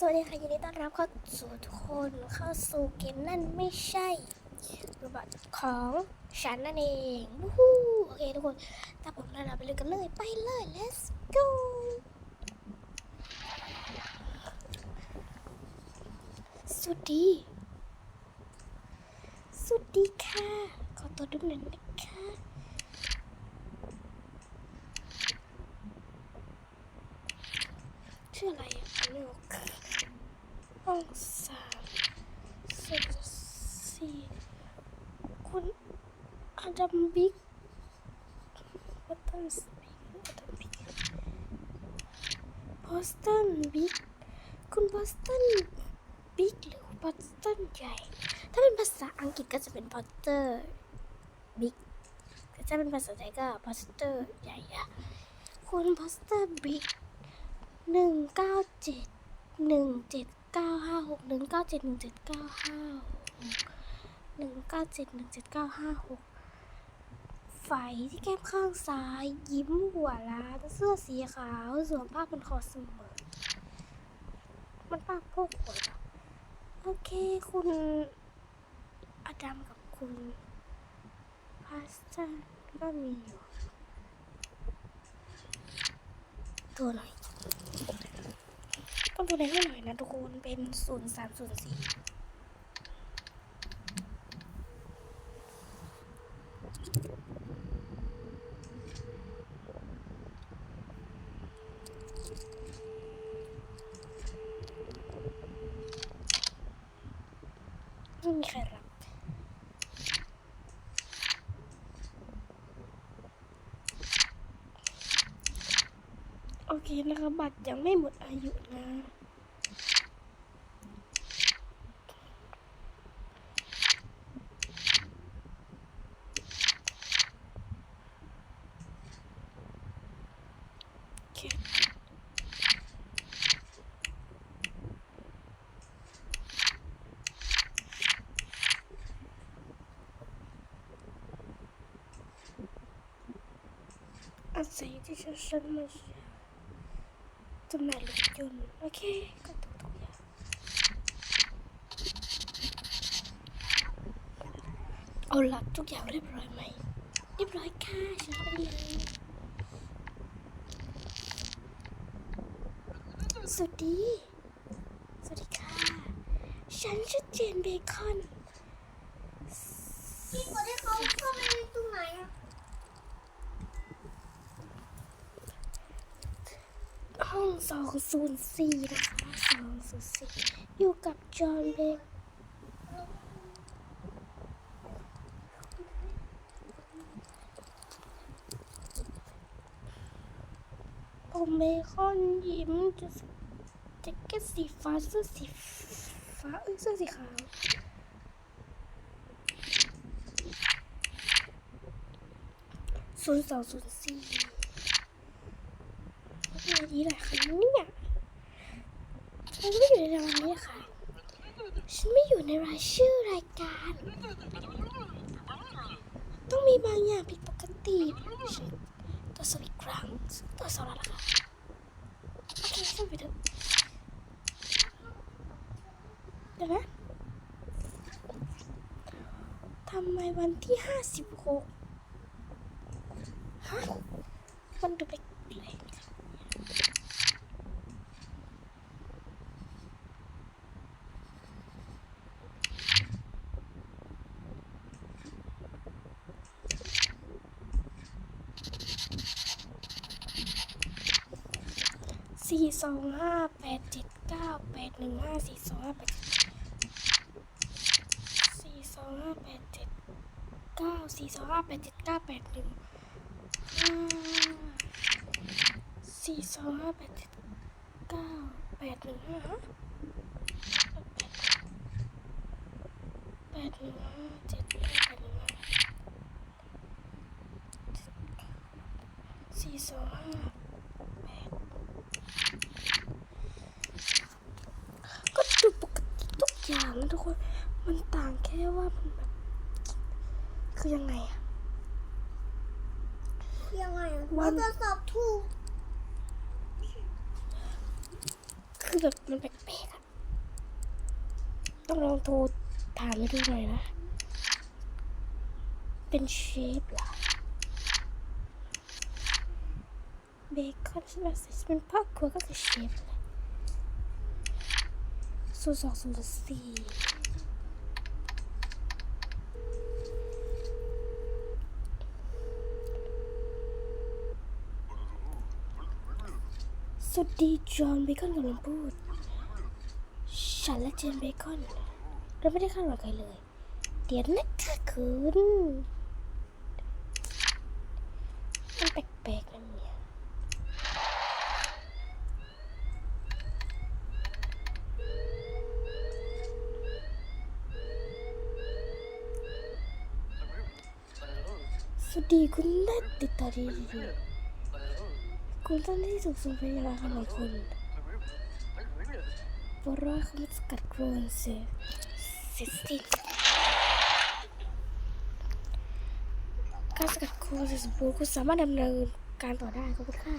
สวัสดีค่ะยินดีต้อนรับเข้าสู่ทุกคนเข้าสู่เกมนั่นไม่ใช่โรบอทของฉันนั่นเองวู้โอเคทุกคนถ้าผมนั่นเราไปเลยกันเลยไปเลย let's go สวัสดี สวัสดีค่ะ ขอตัวดูหน่อยนะคะชื่ออะไรอะไม่ออก ห้องสามสุดสี่คุณอดัมบิ๊กบอสตันบิ๊กอดัมบิ๊กบอสตันบิ๊กคุณบอสตันบิ๊กหรือบอสตันใหญ่ ถ้าเป็นภาษาอังกฤษก็จะเป็นบอสเตอร์บิ๊กถ้าเป็นภาษาไทยก็บอสเตอร์ใหญ่อะคุณบอสเตอร์บิ๊กหนึ่งเก้าเจ็ดหนึ่งเจ็ด เก้าห้าหกหนึ่งเก้าเจ็ดหนึ่งเจ็ดเก้าห้าหนึ่งเก้าเจ็ดหนึ่งเจ็ดเก้าห้าหกไฝที่แก้มข้างซ้าย ยิ้มหัวล้านเสื้อสีขาวสวมผ้าพันคอเสมอ มันป้าพวกหัวเหรอโอเคคุณอดัมกับคุณพาสต้าก็มีอยู่ตัวไหน ต้องดูในให้หน่อยนะทุกคนเป็นศูนย์สามศูนย์สี่ไม่มีใครรับ โอเค นะคะบัตรยังไม่หมดอายุนะโอเคอาศัยที่ฉันฉันมาจำหน่ายรถยนต์โอเคก็ถูกทุกอย่างเอาหลักทุกอย่างเรียบร้อยไหมเรียบร้อยค่ะฉันเอาไปเลยสวัสดี สวัสดีค่ะ ฉันชื่อเจนเบคอนพี่กดให้เขาเข้าไปในตรงไหนอะ ห้องสองศูนย์สี่นะคะสองศูนย์สี่อยู่กับจอห์นเบคผมเบคอนยิ้มจะแจ็คเก็ตสีฟ้าเสื้อสีฟ้าเอ้ยเสื้อสีขาวศูนย์สองศูนย์สี่ วันนี้แหละค่ะเนี่ยฉันไม่อยู่ในรางวัลนี้ค่ะฉันไม่อยู่ในรายชื่อรายการ ต้องมีบางอย่างผิดปกติฉันตัวสวิตครั้งตัวสองแล้วล่ะค่ะโอเคช่างไปเถอะเดี๋ยวนะทำไมวันที่ห้าสิบหกฮะมันดูแปลกๆ สองห้าแปดเจ็ดเก้าแปดหนึ่งห้าสี่สองห้าแปดสี่สองห้าแปดเจ็ดเก้าสี่สองห้าแปดเจ็ดเก้าแปดหนึ่งห้าสี่สองห้าแปดเจ็ดเก้าแปดหนึ่งห้าแปดหนึ่งห้าเจ็ดแปดหนึ่งห้าสี่สองห้า ก็ดูปกติทุก อย่างนะทุกคน มันต่างแค่ว่ามันแบบคือยังไงอะยังไงอะวันเราตรวจสอบถูกคือคือแบบมันแปลกๆอะต้องลองโทรถามไปดูหน่อยนะ เป็นเชฟเหรอเบคอนใช่ไหมเป็นพ่อครัวก็คือเชฟเลย ศูนย์สองศูนย์สี่สวัสดีจอห์นเบคอนกำลังพูด ฉันและเจนเบคอนเราไม่ได้คาดหวังใครเลย เดี๋ยวนะคะคุณมันแปลกๆนะเนี่ย สวัส ดีคุณได้ติดต่อดีดีคุณต้องที่ถูกส่งไปยังไงของคุณบรอยเขามาสกัดโครนเซเซสติการสกัดโครนเซสมบูรณ์คุณสามารถดำเนินการต่อได้ขอบคุณค่ะ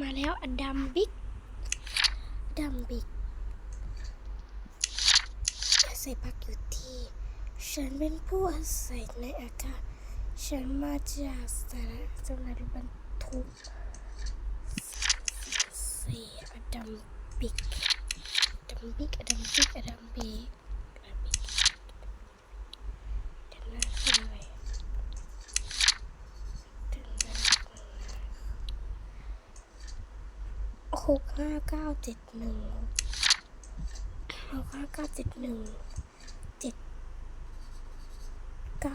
มาแล้วอดัมบิ๊กดัมบิ๊ก ศัยพักอยู่ที่ ฉันเป็นผู้อาศัยในอากาศ ฉันมาจากสานะจำหน่ายรถบรรทุกสี่อดัมบิกอดัมบิกอดัมบิกอดัมบิกอดัมบิกเดี๋ยวนะคืออะไรเดี๋ยหกห้าเก้าเจ็ดหนึ่งหกห้าเก้าเจ็ดหนึ่ง เก้า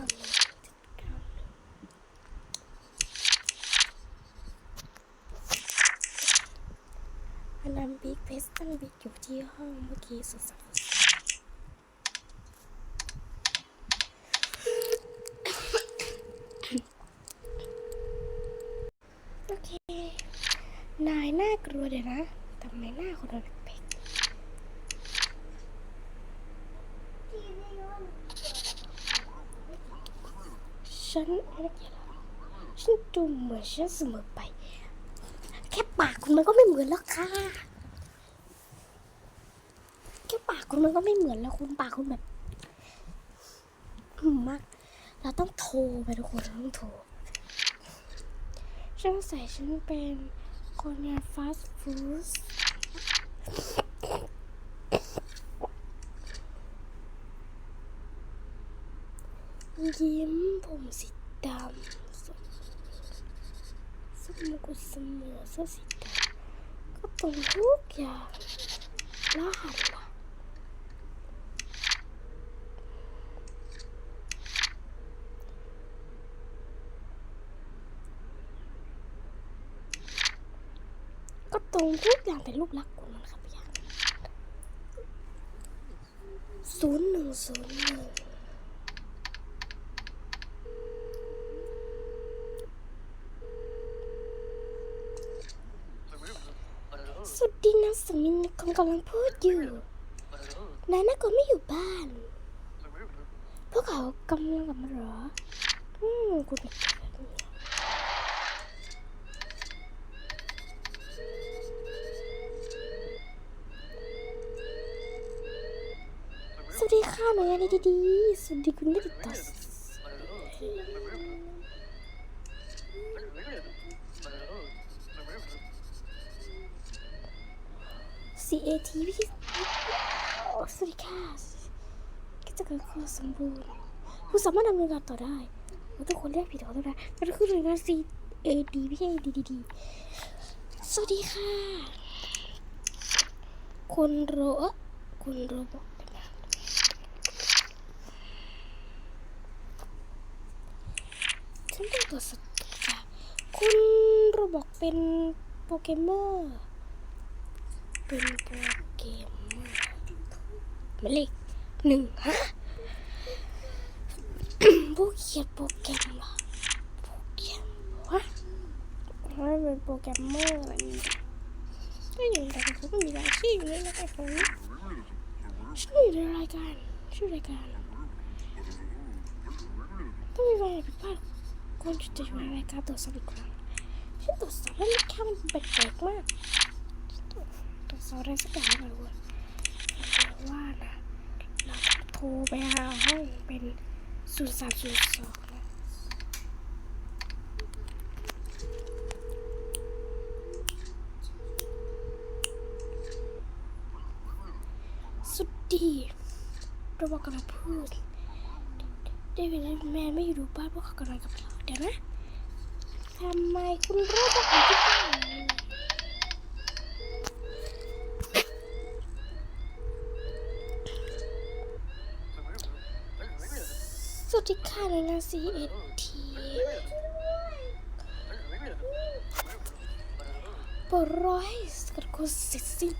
อันนั้นบิ๊กเพสตันบิ๊กอยู่ที่ห้องเมื่อกี้สุดสัปดาห์โอเค นายน่ากลัวเดี๋ยวนะทำไมหน้าคนเราแปลกๆ ที่นี่ว่า ฉันไม่เกี่ยวหรฉันดูเหมือนฉันเสมอไป แค่ปากคุณมันก็ไม่เหมือนแล้วค่ะ แค่ปากคุณมันก็ไม่เหมือนแล้วคุณปากคุณแบบอืมมาก เราต้องโทรไปทุกคนเราต้องโทรฉันใส่ฉันเป็นคนงานฟาสต์ฟู้ด ยิ้มผมสีดำสสมองกุสมอเสื้อสีดำก็ตรงทุกอย่างแล้วหันหลังก็ตรงทุกอย่างเป็นรูปลักษณ์คุณมันครับพี่ยังศูนย์หนึ่งศูนย์หนึ่ง ส วัสดีนะสมินคงกำลังพูดอยู่นายน่าก็ไม่อยู่บ้าน พวกเขากำลังกลับมาหรอ อืมคุณสวัสดีค่ะหน่วยงานดีๆสวัสดีคุณได้ติดต่อ CAT พี่สวัสดีค่ะกิจการคอสมบูรณ์คุณสามารถดำเนินการต่อได้ทุกคนเรียกผิดขอโทษนะมันคือหน่วยงาน CAD ไม่ใช่ DDD สวัสดีค่ะ คุณโรคุณโรบอกฉันต้องตรวจสอบคุณโรบอกเป็นโปเกมเมอน เป็นโปเกมหมายเลขหนึ่งฮะผู้เขียนโปรแกรมเหรอโปรแกรมวะไม่เป็นโปรแกรมเมอร์อะไรนี่ก็อยู่แต่เขาก็มีอายชีพอยู่ในรายการของฉันอยู่ในรายการชื่อรายการต้องมีอะไรผิดพลาดควรจะอยู่ในรายการตัวสอบอีกครั้งฉันตรวจสอบแล้วนี่ค่มันแปลกๆมาก สอบอะไรสักอย่างหน่อยวะว่านะเราโทรไปหาห้องเป็นศูนย์สามศูนย์สองนะสุดดีเราบอกกำลังพูดเดวิดและแมนไม่อยู่บ้านเพราะเขากำลังกับเราเดี๋ยวนะทำไมคุณรู้ว่าผมที่บ้าน สวัสดีค่ะในงาน CNT ปร้อยสกัดคนเสร็จสิ้น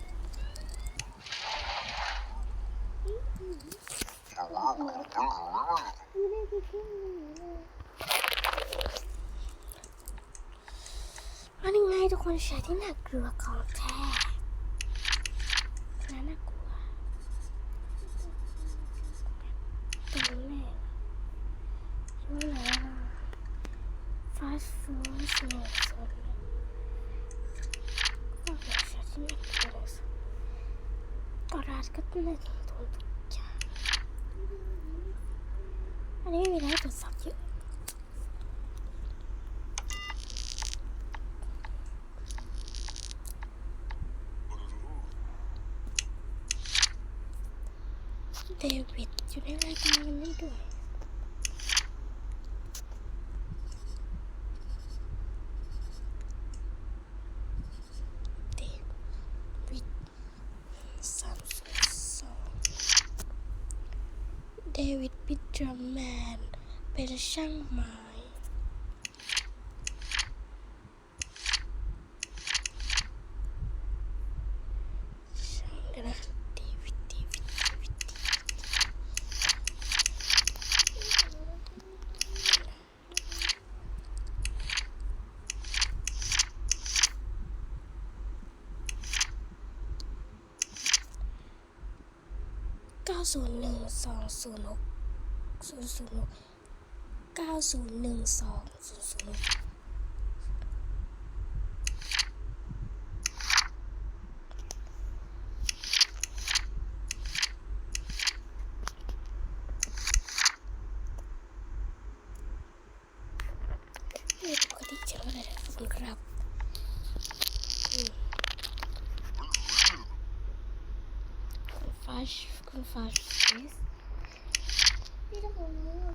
อันนี้ไงทุกคนใช้ที่หน่ากลัวของแท้น่าน่ากลัวตรงแรก ช่วยหน่อยนะฟาสต์ฟู้ดสโลว์โซนก็เป็นใช้ที่น่ากลัวเลยสิปราดก็ต้องเล่นตัวทุกอย่างอันนี้ไม่มีอะไรให้ตรวจสอบเยอะ เดวิดอยู่ในรายการนี้ด้วย เดวิดสามสิบสอง เดวิดปิดรแมน เป็นช่างไม้ ช่างเดี๋ยวนะเดวิดเดวิดเดวิด เก้าศูนย์หนึ่งสองศูนย์หกศูนย์ศูนย์หกเก้าศูนย์หนึ่งสองศูนย์ศูนย์หกนี่ปกติจะว่าอะไรนะขอบคุณครับอืม คุณฟาชคุณฟาชเอส พี่ต้องบอกว่า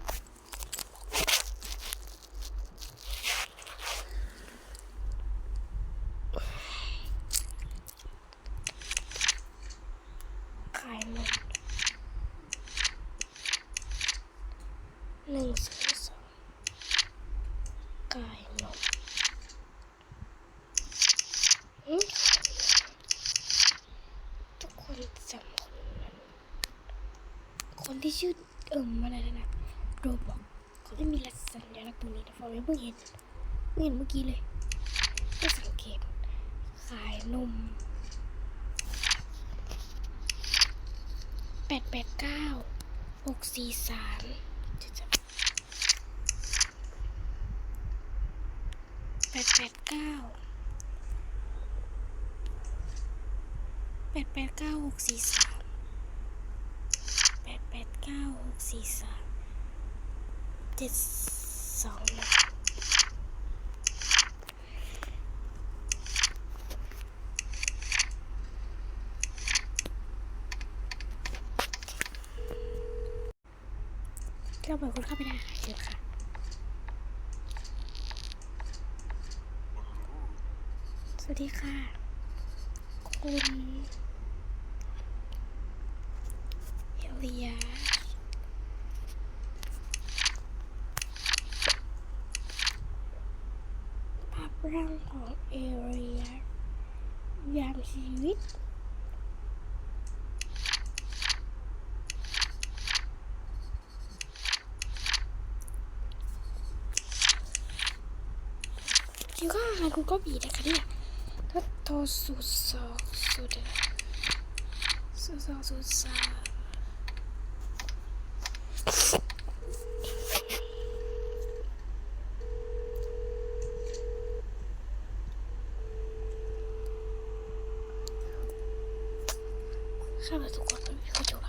ขายหมดหนึ่งศูนย์สองขายหมดอืมทุกคนจำคนนั้นคนที่ชื่อเอิมอะไรนะ โรบอกเขาไม่มีลักษณะตรงนี้นะฟอร์มเพิ่งเห็นเพิ่งเห็นเมื่อกี้เลยไม่สังเกตขายนมแปดแปดเก้าหกสี่สามแปดแปดเก้าแปดแปดเก้าหกสี่สามแปดแปดเก้าหกสี่สาม เจ็ดสองเราเปิดคนเข้าไปได้ค่ะเชิญค่ะสวัสดีค่ะ คุณเอลียา ภาพร่างของเอเรียยามชีวิตคิวก็อาหารคุณก็บีนะคะเนี่ยถ้าโทรสูตรสองสูตรสูตร ข้ามาทุกคนไม่มีข้อจูไร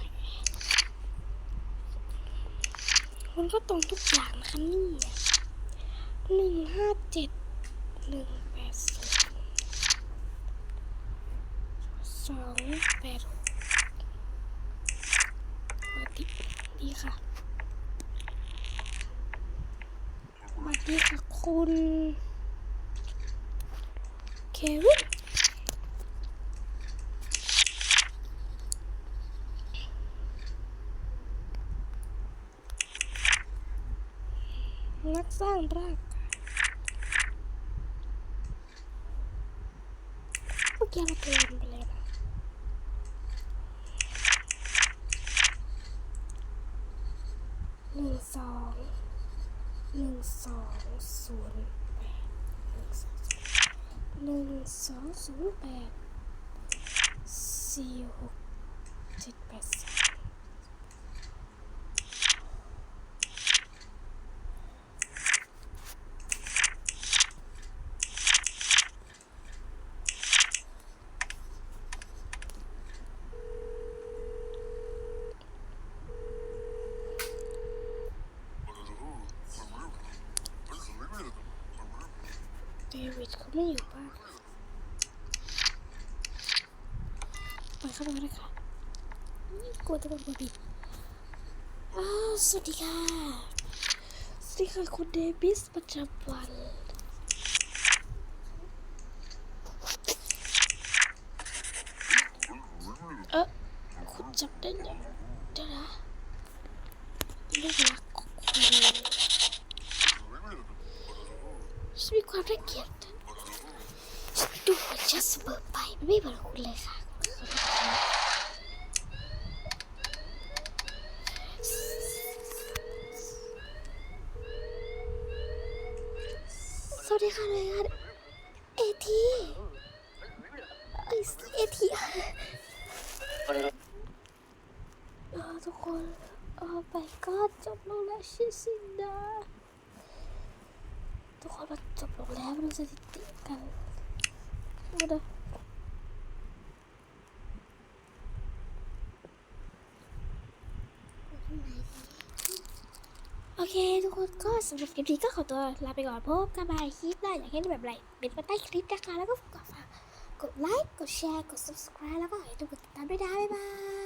มันก็ตรงทุกอย่างนะคะนี่หนึ่งห้าเจ็ดหนึ่งแปดศูนย์สองแปดหกสวัสดีดีค่ะสวัสดีค่ะคุณเควิน นักสร้างร่างกเมื่อกี้เราเกินไปเลยนะหนึ่งสองหนึ่งสองศูนย์แปดหนึ่งสองหนึ่งสองศูนย์แปดสี่หกเจ็ดแปดสาม เดวิดเขา ไม่อยู่บ้านไปเข้ามาเลยค่ะนี่กลัวจะโดนบบิดอ้าวสวัสดีค่ะ สวัสดีค่ะคุณเดวิสประจำวันเออคุณจับได้เดี๋ยวนะลูกรักคุณฉันมีความรังเกียจฉันดูเหมือนจะเสมอ ไปไม่เหมือนคุณเลยค่ะ สวัสดีค่ะเลยค่ะเอทีเอทีทุกคนเออไปก็จบลงแล้วชิสินะทุกคนมาจบลงแล้วมาดูสถิติกันมาดู โอเค ทุกคนก็สำหรับคลิปนี้ก็ขอตัวลาไปก่อนพบกันใหม่คลิปหน้าอยากให้แบบไรเป็นมาใต้คลิปนะคะแล้วก็กดฝากกดไลค์กดแชร์กด subscribe แล้วก็ให้ทุกคนติดตามด้วยนะบ๊ายบาย